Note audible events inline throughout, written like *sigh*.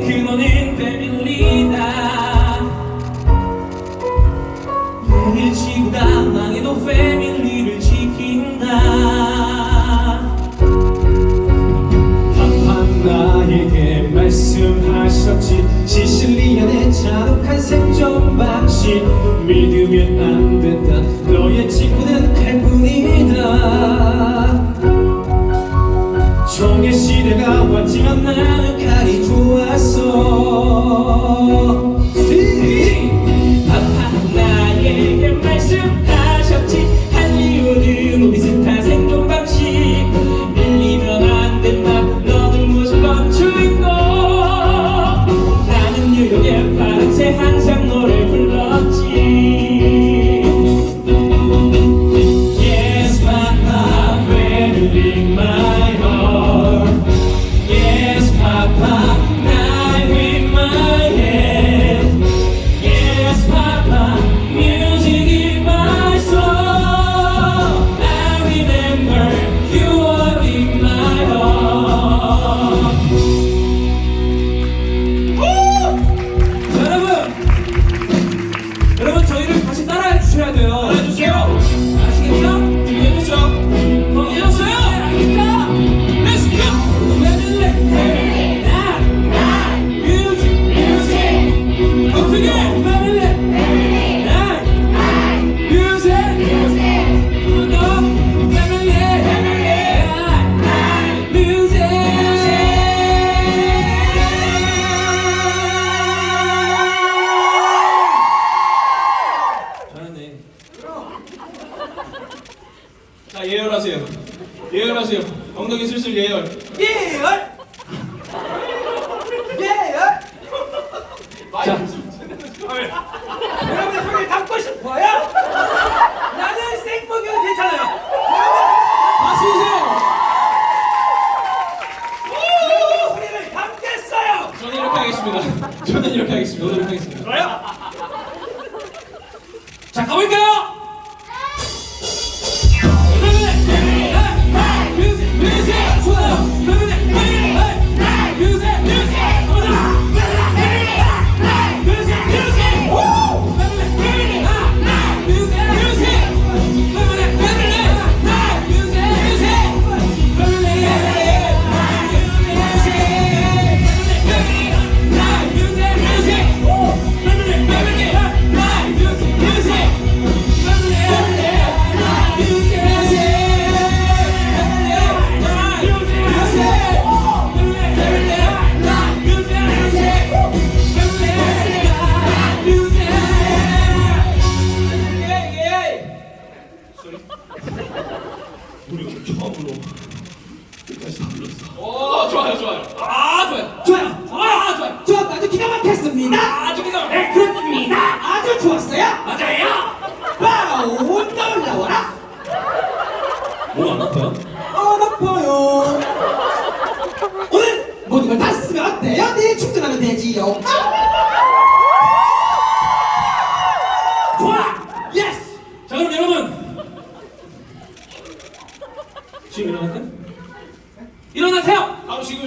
근원은 패밀리다. 매일 지구가 망해도 패밀리를 지킨다. 한판 나에게 말씀하셨지. 시실리안의 잔혹한 생존 방식. 믿으면 안 된다. 너의 친구는 칼뿐이다 슬슬 예열. 예열! 예열! 자, 여러분의 손을 담고 싶어요? 나는 생목욕 괜찮아요. 소리를 담겠어요. 저는 이렇게 하겠습니다. 저는 이렇게 하겠습니다. 저는 이렇게 하겠습니다. 좋아요?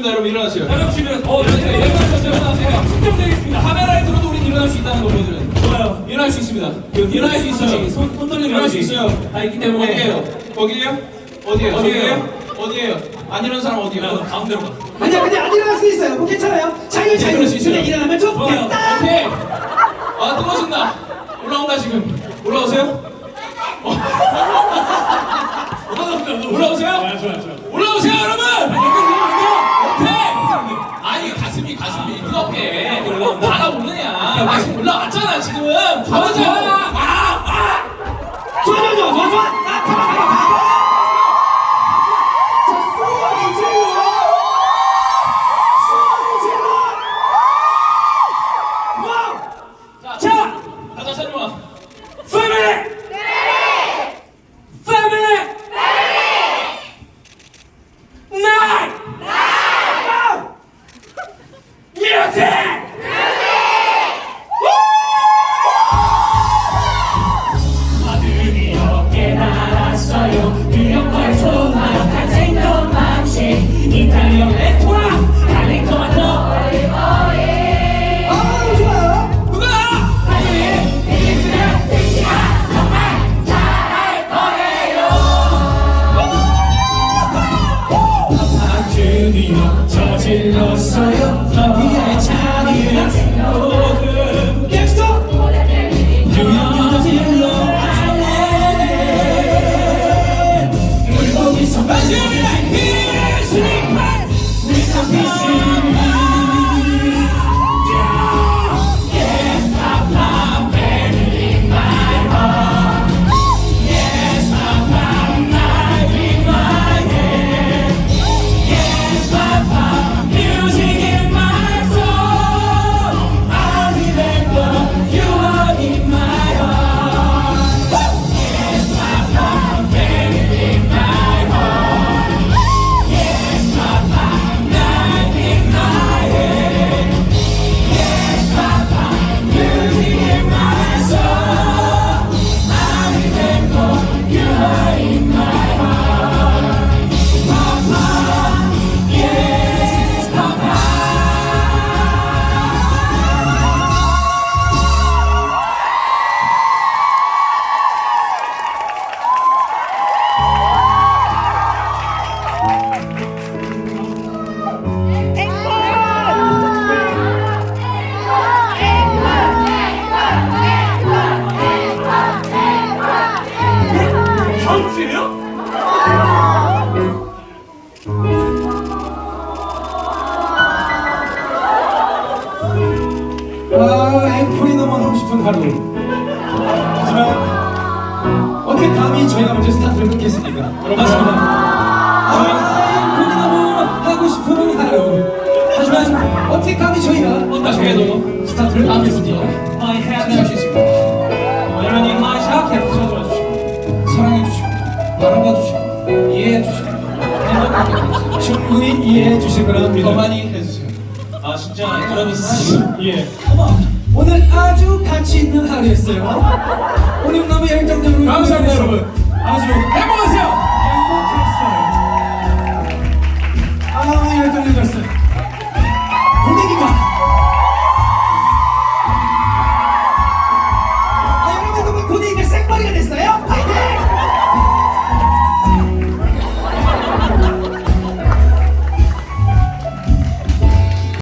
지금입니다 여러분 일어나세요 어 일어나세요 일어나세요 일어나세요 측정되겠습니다 카메라에 들어도 우린 일어날 수 있다는 거 보여드려요 좋아요 일어날 수 있습니다 일어날 수 있어요 손, 손 떨리면 일어날 수. 있어요 다 있기 때문에 어디에요? 거기에요? 어디에요? 어디에요? 어디에요? 안 일어난 사람 어디에요? 가운데로 가 아니야, 근데 안 일어날 수 있어요. 뭐 괜찮아요. 자유, 네, 자유. 그럴 수 있어요. 근데 일어나면 좋아요. 좋겠다. 오케이 아 뜨거워진다 올라온다 지금 올라오세요? *laughs* 어. 올라오세요? 좋아요 좋아요 좋아요 아니 가슴이 가슴이 뜨겁게. 나가 오느냐. 다시 올라왔잖아 지금. 가보자 나중에도 스타트를 끊겠습니까? I have to 주시고 여러분이 하샤케 붙여줘 주시고 사랑해 주시고 바라봐 주시고 이해해 주시고 행복하게 해주세요. 충분히 이해해 주실 거라 더 믿어. 많이 해주세요. 아 진짜 그런 있으시죠? 예. 오늘 아주 가치 있는 하루였어요. 오늘 너무 열정적으로 감사합니다, 여러분. 아주 행복하세요. 행복했어요. 아 열정적이었어요.